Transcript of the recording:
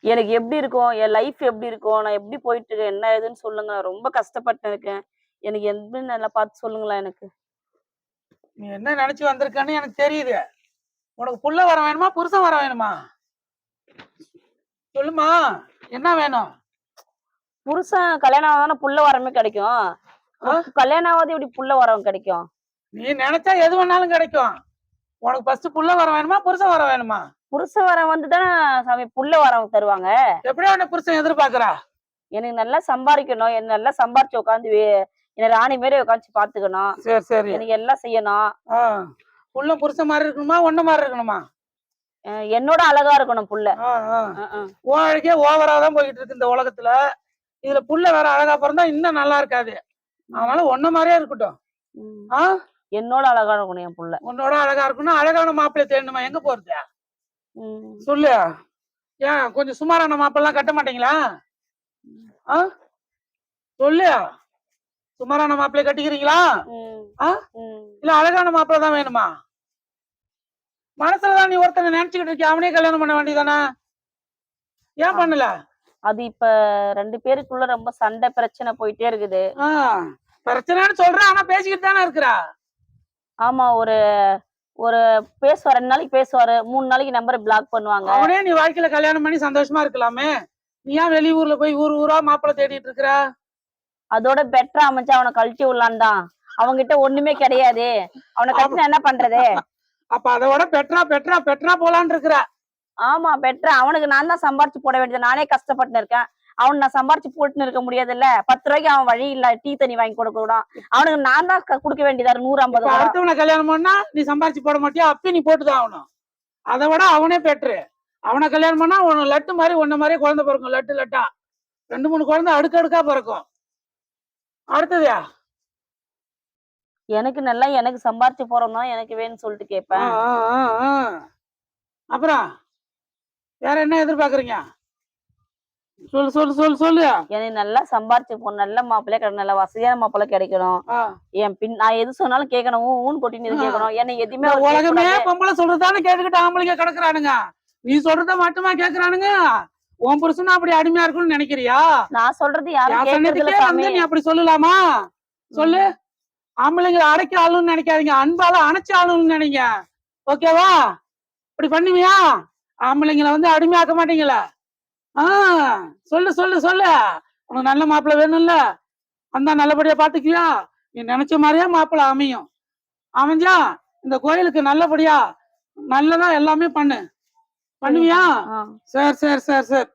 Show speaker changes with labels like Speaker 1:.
Speaker 1: எனக்கு எப்படி இருக்கும்? என் லைஃப் எப்படி இருக்கும்? நான் எப்படி போயிட்டு இருக்கேன்? என்ன ஏதுன்னு சொல்லுங்க. நான் ரொம்ப கஷ்டப்பட்டு இருக்கேன். எனக்கு எப்படி நல்லா பார்த்து சொல்லுங்களேன் எனக்கு.
Speaker 2: நீ என்ன நினைச்சு வந்திருக்கன்னு எனக்கு தெரியுது. உனக்கு புள்ள வர வேணுமா? புருஷன் வர வேணுமா? சொல்லுமா. என்ன வேணும்?
Speaker 1: புருஷன் கல்யாணம் ஆகாதானே புள்ள வரமே கிடைக்கும்? கல்யாணம் ஆகாது எப்படி புள்ள வரவும் கிடைக்கும்.
Speaker 2: நீ நினைச்சா எது வேணாலும் கிடைக்கும். உனக்கு ஃபர்ஸ்ட் புள்ள வர வேணுமா? புருஷன் வர வேணுமா?
Speaker 1: புருஷன் வர வந்து தானே சாமி புள்ள வரவங்க தருவாங்க.
Speaker 2: எப்படி உன்னை புருஷன் எதிர்பார்க்கறா?
Speaker 1: எனக்கு நல்லா சம்பாதிக்கணும் என்ன நல்லா சம்பாரிச்சு உட்காந்து என்ன ராணி மாரி உட்காந்து பாத்துக்கணும்.
Speaker 2: சரி சரி.
Speaker 1: எனக்கு எல்லாம் செய்யணும்.
Speaker 2: புள்ள புருஷன் மாதிரி இருக்கணுமா ஒன்ன மாதிரி இருக்கணுமா?
Speaker 1: என்னோட அழகா இருக்கணும் புள்ள.
Speaker 2: உன் அழகே ஓவரா தான் போயிட்டு இருக்கு இந்த உலகத்துல. இதுல புள்ள வேற அழகா பிறந்தா இன்னும் நல்லா இருக்காது. அதனால ஒன்ன மாதிரியே இருக்கட்டும்.
Speaker 1: என்னோட அழகா இருக்கணும் என் புள்ள.
Speaker 2: உன்னோட அழகா இருக்கணும் அழகான மாப்பிள்ளை தேடணுமா? எங்க போறது. சொல்லு. ஏன் கொஞ்சம் சுமாரான மாப்பிள்ளைலாம் கட்ட மாட்டீங்களா? ஆ? சொல்லு. சுமாரான மாப்பிள்ளை கட்டிக்கிறீங்களா. ஆ? இல்ல அழகான மாப்பிள்ளை தான் வேணுமா? மனசுலதான் நீ ஒருத்தனை நினைச்சுக்கிட்டு இருக்கிய? அவனே கல்யாணம் பண்ண வேண்டியதானே? ஏன் பண்ணல?
Speaker 1: அது இப்ப ரெண்டு பேருக்குள்ள ரொம்ப சண்டை பிரச்சனை போயிட்டே இருக்குது.
Speaker 2: ஆ, பிரச்சனைன்னு சொல்றேன் ஆனா பேசிக்கிட்டு தானே இருக்கிறா?
Speaker 1: ஆமா ஒரு ஒரு பேசுவார் ரெண்டு நாளைக்கு பேசுவாரு மூணு நாளைக்கு நம்பரை பிளாக் பண்ணுவாங்க.
Speaker 2: அவனே நீ வாழ்க்கையில கல்யாணம் பண்ணி சந்தோஷமா இருக்கலாமே? நீ ஏன் வெளியூர்ல போய் ஊர் ஊரா மாப்பிள்ளை தேடிட்டு இருக்கிற?
Speaker 1: அதோட பெட்டரா அமைச்சு அவனை கழட்டி விடலான் தான் அவன்கிட்ட ஒண்ணுமே கிடையாது. அவனை கட்டின என்ன பண்றது?
Speaker 2: அப்ப அதை விட பெட்ரா பெட்ரா பெட்ரா போலான்னு இருக்கிற.
Speaker 1: ஆமா பெட்டரா அவனுக்கு நான் தான் சம்பாரிச்சு போட வேண்டியது. நானே கஷ்டப்பட்டு இருக்கேன். அவன் நான் சம்பாரிச்சு போட்டுன்னு இருக்க முடியாதுல்ல? பத்து ரூபாய்க்கு அவன் வழி இல்ல டீ தண்ணி வாங்கி கொடுக்க கூட அவனுக்கு நான் தான் கொடுக்க வேண்டியதா இருக்கு நூறு ஐம்பது
Speaker 2: அடுத்தவனை கல்யாணம் பண்ணா நீ சம்பாரிச்சு போட மாட்டியா? அப்பயும் நீ போட்டுதான் ஆகணும். அதை விட அவனே பெட்ரு. அவனை கல்யாணம் பண்ணா உன லட்டு மாதிரி உன்ன மாதிரியே குழந்தை பிறக்கும். லட்டு லட்டா. ரெண்டு மூணு குழந்தை அடுக்கு அடுக்கா பிறக்கும். அடுத்தது
Speaker 1: எனக்கு நல்லா எனக்கு சம்பாரிச்சு போறோம் தான் எனக்கு வேணும்னு சொல்லிட்டு கேட்பேன்.
Speaker 2: அப்புறம் வேற என்ன எதிர்பார்க்கறீங்க? சொல்லு சொல்லு சொல்லு சொல்லு.
Speaker 1: எனக்கு நல்லா சம்பாரிச்சு போகணும் நல்ல மாப்பிள்ளை கிடைக்கணும் நல்ல வசதியான மாப்பிள்ளை கிடைக்கணும். என் பின் நான் எது சொன்னாலும் கேட்கணும். ஊ, ஊன்னு கொட்டின்னு இது
Speaker 2: ஆ.
Speaker 1: கேட்கணும். என்னை எதுவுமே
Speaker 2: உலகமே. பொம்பளை சொல்றதானே கேட்டுக்கிட்டு ஆம்பளைங்க கிடக்குறானுங்க. நீ சொல்றத மட்டுமா கேக்குறானுங்க? உன் புருஷனும் அப்படி அடிமையா இருக்கும்னு நினைக்கிறியா?
Speaker 1: நான் சொல்றது யாரும்
Speaker 2: நீ அப்படி சொல்லலாமா? சொல்லு. ஆம்பளைங்களை அடக்கி ஆளுன்னு நினைக்காதீங்க. அன்பால அணைச்சு ஆளுன்னு நினைங்க. ஓகேவா? இப்படி பண்ணுவியா? ஆம்பளைங்களை வந்து அடிமையாக்க மாட்டீங்களா. ஆ. சொல்லு சொல்லு சொல்லு. உனக்கு நல்ல மாப்பிள்ளை வேணும்ல? வந்தா நல்லபடியா பாத்துக்கியா? நீ நினைச்ச மாதிரியே மாப்பிள்ளை அமையும். அமைஞ்சா இந்த கோயிலுக்கு நல்லபடியா நல்லதா எல்லாமே பண்ணு. பண்ணுவியா. சரி சரி சரி சரி.